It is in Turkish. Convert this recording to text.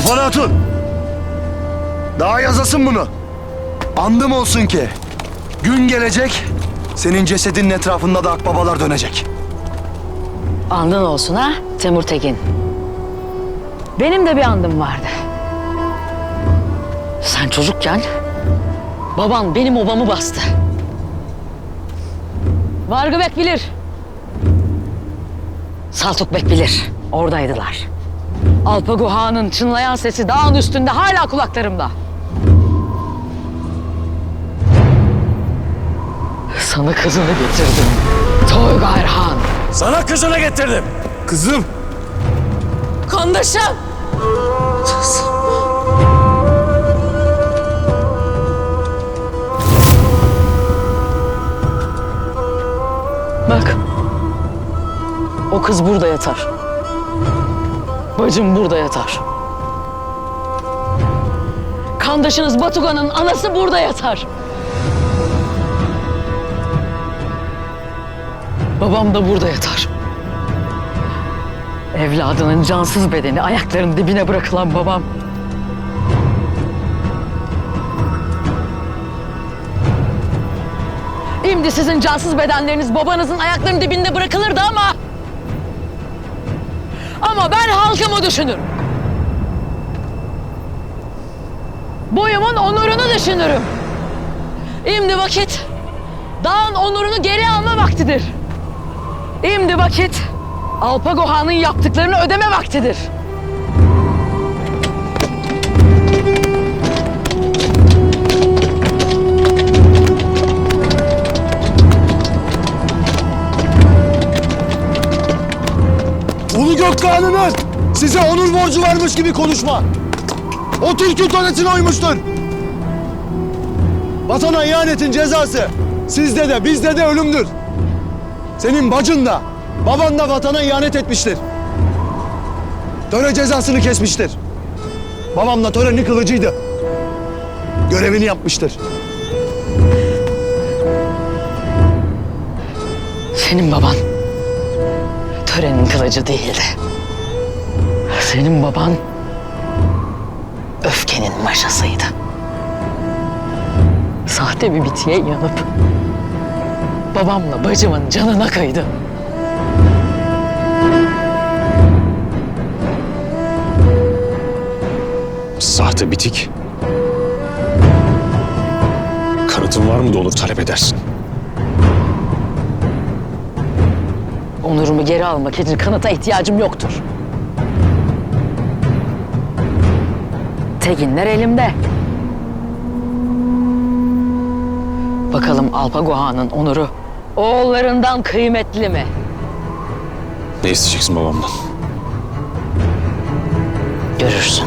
Tufan Hatun! Daha yazasın bunu. Andım olsun ki gün gelecek senin cesedinin etrafında da akbabalar dönecek. Andın olsun ha Temur Tekin. Benim de bir andım vardı. Sen çocukken baban benim obamı bastı. Vargı Bek bilir. Saltuk Bek bilir. Oradaydılar. Alpago Han'ın çınlayan sesi dağın üstünde hala kulaklarımda. Sana kızını getirdim. Toygar Han. Sana kızını getirdim. Kızım. Kondaşım. Bak. O kız burada yatar. Bacım burada yatar. Kandaşınız Batugan'ın anası burada yatar. Babam da burada yatar. Evladının cansız bedeni ayaklarının dibine bırakılan babam. Şimdi sizin cansız bedenleriniz babanızın ayaklarının dibinde bırakılırdı ama... Ama ben halkımı düşünürüm. Boyumun onurunu düşünürüm. Şimdi vakit dağın onurunu geri alma vaktidir. Şimdi vakit Alpago Han'ın yaptıklarını ödeme vaktidir. Ulu Gökkan'ın size onur borcu varmış gibi konuşma. O Türk'ün töresine uymuştur. Vatana ihanetin cezası sizde de bizde de ölümdür. Senin bacın da baban da vatana ihanet etmiştir. Töre cezasını kesmiştir. Babam da törenin kılıcıydı. Görevini yapmıştır. Senin baban törenin kılıcı değildi. Senin baban öfkenin maşasıydı. Sahte bir bitiye yanıp babamla bacımın canına kıydı. Sahte bitik. Kanıtın var mı da olur talep edersin. Onurumu geri almak için kanıta ihtiyacım yoktur. Teginler elimde. Bakalım Alpago Han'ın onuru oğullarından kıymetli mi? Ne isteyeceksin babamdan? Görürsün.